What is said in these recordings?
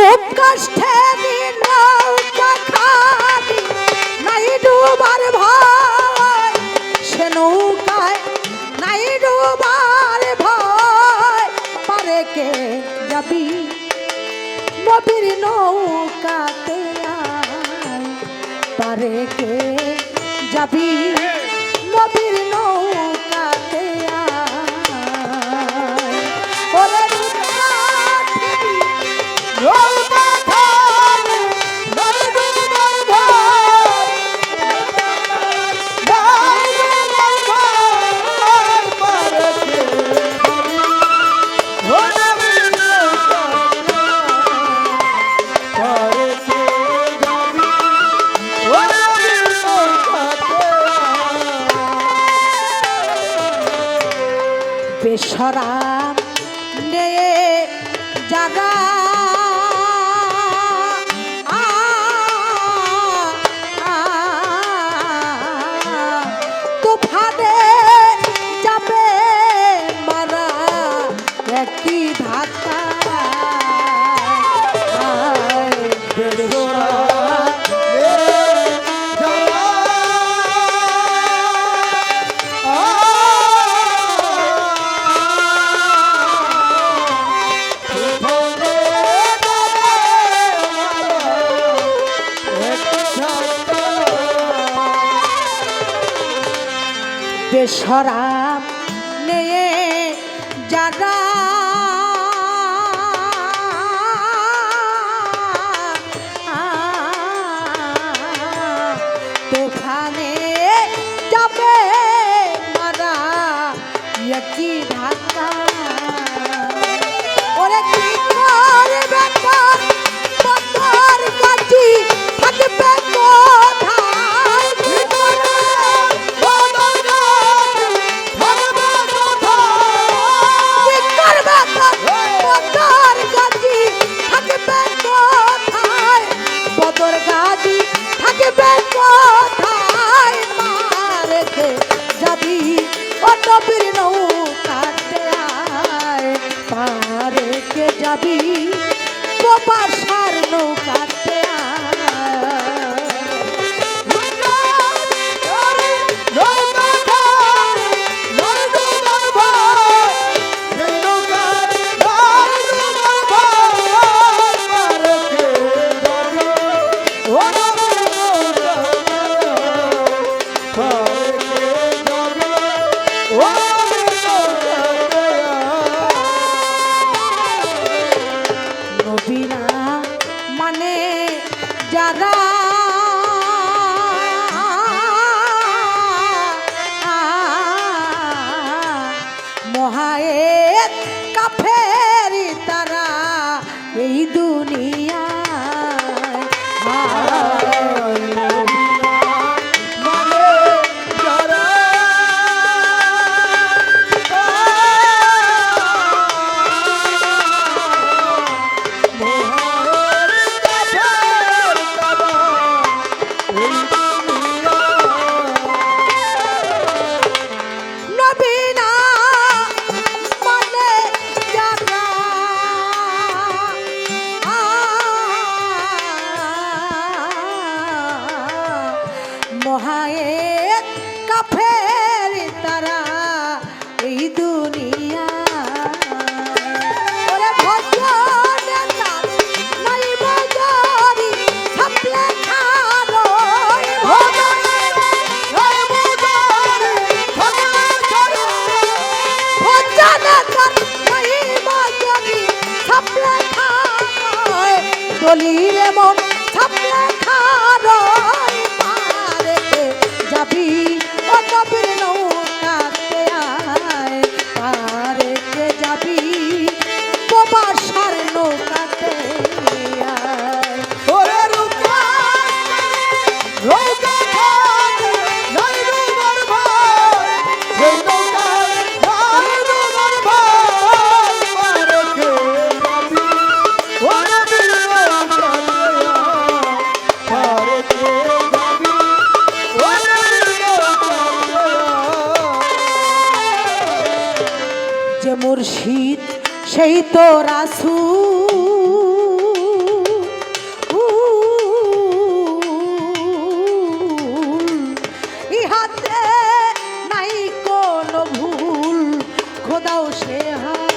খুব কষ্টে দিন খালি, নাই ডুবার ভয়। সে নৌকায় নাই ডুবার ভয়। পারে কে যাবি নবীর নৌকাতে পারে কে যাবি নবীর Sarah. সরা যাবি মুর্শিদ সেই তো রাসু ইহাতে নাই কোন ভুল খোদাও সে হা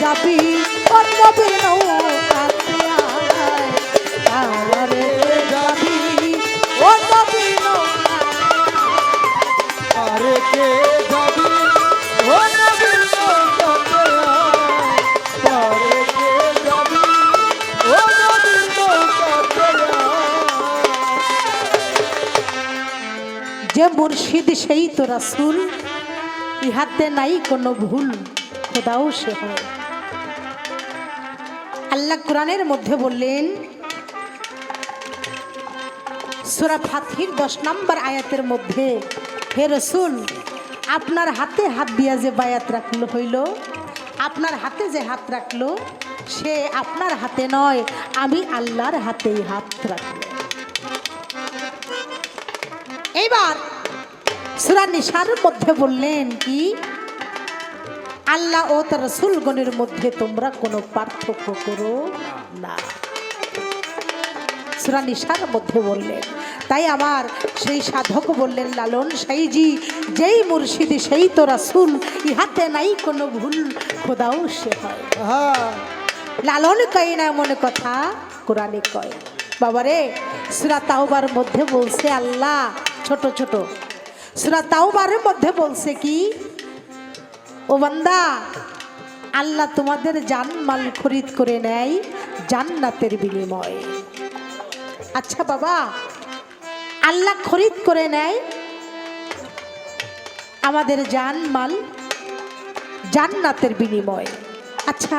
নৌকাতে যাবি নবীর কে যাবি নৌকাতে যাবি নৌকাতে যে মুর্শিদ সেই তো রাসুল, ইহাতে নাই কোনো ভুল, খোদাও সে হয়। আল্লাহ কোরআনের মধ্যে বললেন, সুরা ফাতির দশ নম্বর আয়াতের মধ্যে, হে রসুল, আপনার হাতে হাত দিয়া যে বায়াত রাখল হইল, আপনার হাতে যে হাত রাখল, সে আপনার হাতে নয়, আমি আল্লাহর হাতেই হাত রাখল এইবার সুরা নিশার মধ্যে বললেন কি আল্লাহ ও তার রসুলগণের মধ্যে তোমরা কোনো পার্থক্য করো না। সুরা নিশার মধ্যে বললেন, তাই আমার সেই সাধক বললেন, লালন সাইজি, যেই মুর্শিদ সেই তো রাসুল, ইহাতে নাই কোনো ভুল, খোদাও সে হয়। লালন কয় না মনে কথা? কোরআনে কয়, বাবারে, সুরা তাওবার মধ্যে বলছে আল্লাহ, ছোট ছোট। সুরা তাওবারের মধ্যে বলছে কি? ও বান্দা, আল্লাহ তোমাদের জান মাল খরিদ করে নেয় জান্নাতের বিনিময়ে। আচ্ছা বাবা, আল্লাহ খরিদ করে নেয় আমাদের জান মাল জান্নাতের বিনিময়ে। আচ্ছা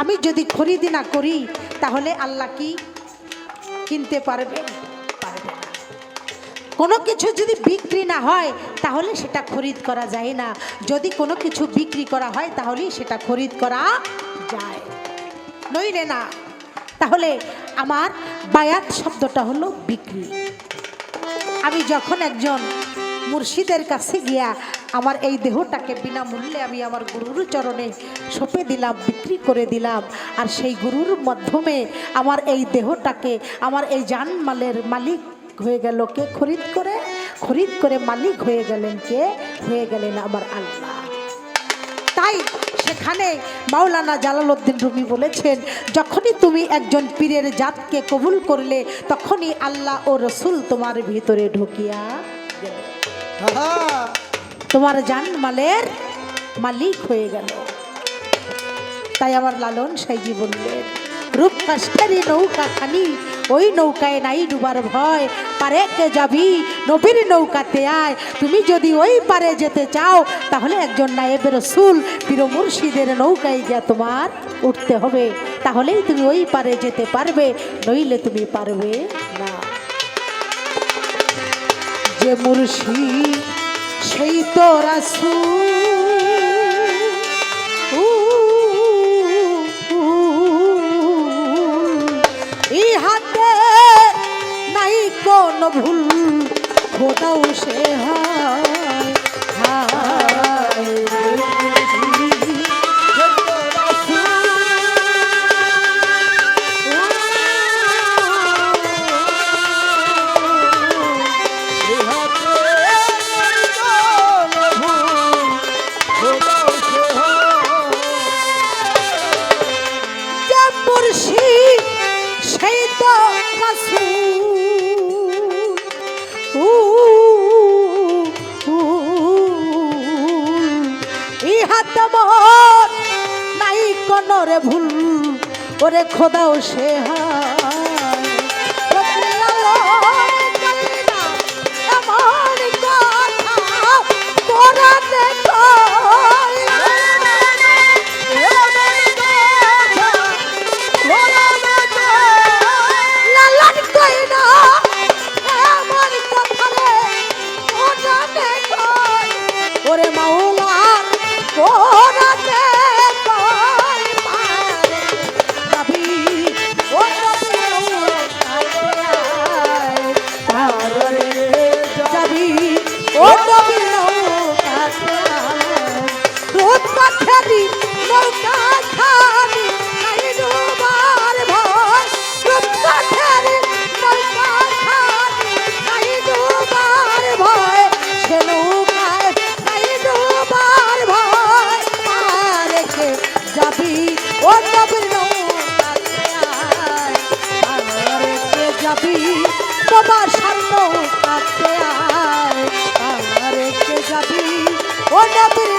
আমি যদি খরিদি না করি, তাহলে আল্লাহ কি কিনতে পারবে কোনো কিছু যদি বিক্রি না হয়, তাহলে সেটা খরিদ করা যায় না। যদি কোনো কিছু বিক্রি করা হয়, তাহলেই সেটা খরিদ করা যায়। নইলে না। তাহলে আমার বায়াত শব্দটা হলো বিক্রি। আমি যখন একজন মুর্শিদের কাছে গিয়া আমার এই দেহটাকে বিনামূল্যে আমি আমার গুরুর চরণে সঁপে দিলাম, বিক্রি করে দিলাম, আর সেই গুরুর মাধ্যমে আমার এই দেহটাকে, আমার এই জানমালের মালিক হয়ে গেল কে? খরিদ করে? খরিদ করে মালিক হয়ে গেলেন কে? হয়ে গেলেন আমার আল্লাহ। তাই সেখানে মাওলানা জালালউদ্দিন রুমি বলেছেন যখনই তুমি একজন পীরের জাতকে কবুল করলে তখনই আল্লাহ ও রসুল তোমার ভিতরে ঢুকিয়া তোমার জান মালের মালিক হয়ে গেল। তাই আমার লালন সাইজি বললেন রূপ কাষ্টারি নৌকা খানি ওই নৌকায় নাই ডুবার ভয়, পারে কে যাবি? নবীর নৌকাতে আয়। তুমি যদি ওই পারে যেতে চাও, তাহলে একজন নায়েবের রসুল পীর মুর্শিদের নৌকায় গিয়া তোমার উঠতে হবে। তাহলেই তুমি ওই পারে যেতে পারবে, নইলে তুমি পারবে না। যে মুর্শিদ, সেই তো ইহাতে ভুল খোদাও সে হায় ওরে খোদাও সে হায়। আলামিন এমন নবীর